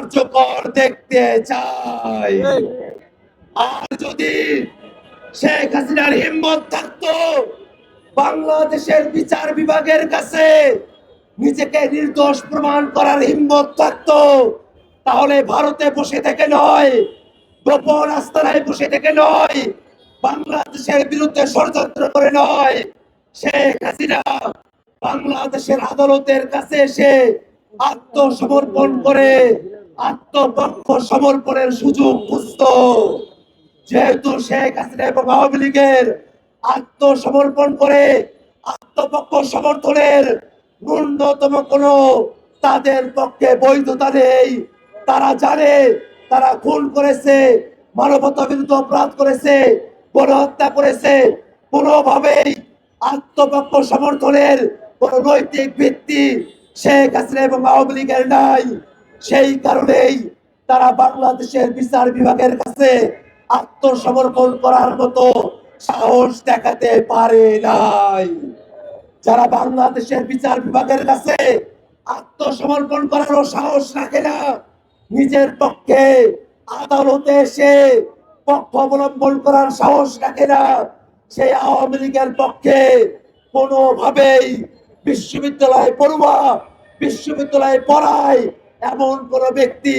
কার্যকর দেখতে চাই। আর যদি শেখ হাসিনার হিম্মত থাকতো বাংলাদেশের বিচার বিভাগের কাছে নিজেকে নির্দোষ প্রমাণ করার হিম্মত থাকতো তাহলে ভারতে বসে থেকে নয় গোপন আস্তানায় বসে থেকে নয় বাংলাদেশের বিরুদ্ধে ষড়যন্ত্র করে নয় শেখ হাসিনা বাংলাদেশের আদালতের কাছে এসে আত্মসমর্পণ করে আত্মপক্ষ সমর্পণের সুযোগ খুঁজত যেহেতু শেখ হাসিনা এবং আওয়ামী লীগের আত্মসমর্পণ করে আত্মপক্ষ সমর্থনের ন্যূনতম কোনো তাদের পক্ষে বৈধতা নেই। তারা জানে, তারা খুন করেছে মানবতা বিরুদ্ধ অপরাধ করেছে, গণহত্যা করেছে। কোনোভাবেই আত্মপক্ষ সমর্থনের কোন নৈতিক ভিত্তি শেখ হাসিনা এবং আওয়ামী লীগের নাই। সেই কারণেই তারা বাংলাদেশের বিচার বিভাগের কাছে আত্মসমর্পণ করার মতো সাহস দেখাতে পারে নাই। যারা বাংলাদেশের বিচার বিভাগের কাছে আত্মসমর্পণ করারও সাহস রাখে না, নিজের পক্ষে আদালতে এসে পক্ষ অবলম্বন করার সাহস রাখে না, সেই আওয়ামী লীগের পক্ষে কোনোভাবেই বিশ্ববিদ্যালয় পড়ুয়া, বিশ্ববিদ্যালয়ে পড়ায় এমন কোন ব্যক্তি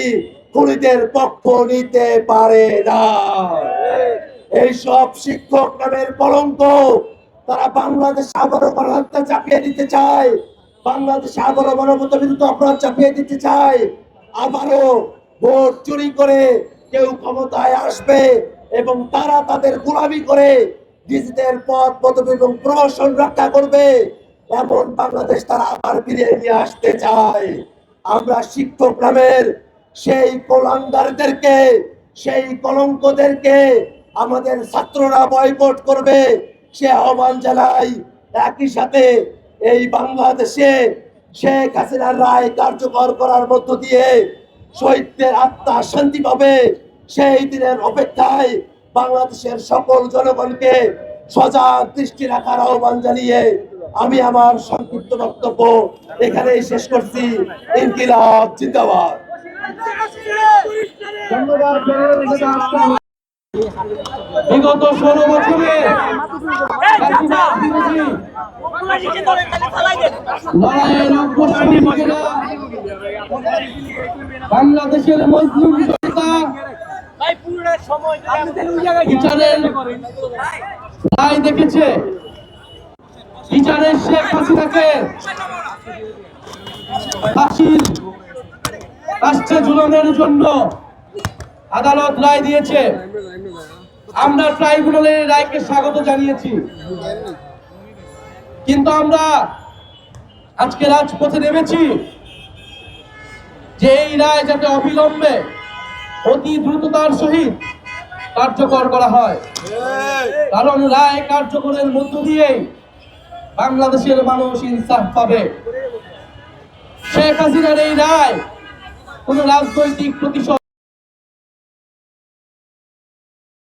খুনিদের পক্ষ নিতে পারে না। এইসব শিক্ষক নামের কলঙ্ক তারা বাংলাদেশ আবারও গণহত্যা চাপিয়ে দিতে চায়। বাংলাদেশ আবারও মানবতা বিরুদ্ধ অপরাধ চাপিয়ে দিতে চায়। আবারও ভোট চুরি করে কেউ ক্ষমতায় আসবে এবং তারা তাদের গোলামি করে নিজেদের পদ পদবি এবং প্রমোশন রক্ষা করবে। এমন বাংলাদেশ তারা আবার ফিরিয়ে নিয়ে আসতে চায়। আমরা শিক্ষক নামের সেই কলাঙ্গারদেরকে সেই কলঙ্কদেরকে আমাদের ছাত্ররা বয়কট করবে। সে আহ্বান জানাই একই সাথে এই বাংলাদেশে শেখ হাসিনার রায় কার্যকর করার মধ্য দিয়ে শহীদদের আত্মা শান্তি পাবে। সেই দিনের অপেক্ষায় বাংলাদেশের সকল জনগণকে সজাগ দৃষ্টি রাখার আহ্বান জানিয়ে আমি আমার সংক্ষিপ্ত বক্তব্য এখানেই শেষ করছি। ইনকিলাব জিন্দাবাদ। বিগত ষোলো বছরে বাংলাদেশের মজলুম জনতা বিচারের রায় দেখেছে। বিচারের শেখ হাসিনাকে ফাঁসির রাষ্ট্রে ঝুলানোর জন্য আদালত রায় দিয়েছে। আমরা ট্রাইব্যুনালের রায়কে স্বাগত জানিয়েছি। কিন্তু আমরা আজকে রাজপথে নেমেছি যে এই রায় যাতে অবিলম্বে অতি দ্রুততার সহিত কার্যকর করা হয়। কারণ রায় কার্যকরের মধ্য দিয়ে বাংলাদেশের মানুষ ইনসাফ পাবে। শেখ হাসিনার এই রায় কোন রাজনৈতিক প্রতিশোধ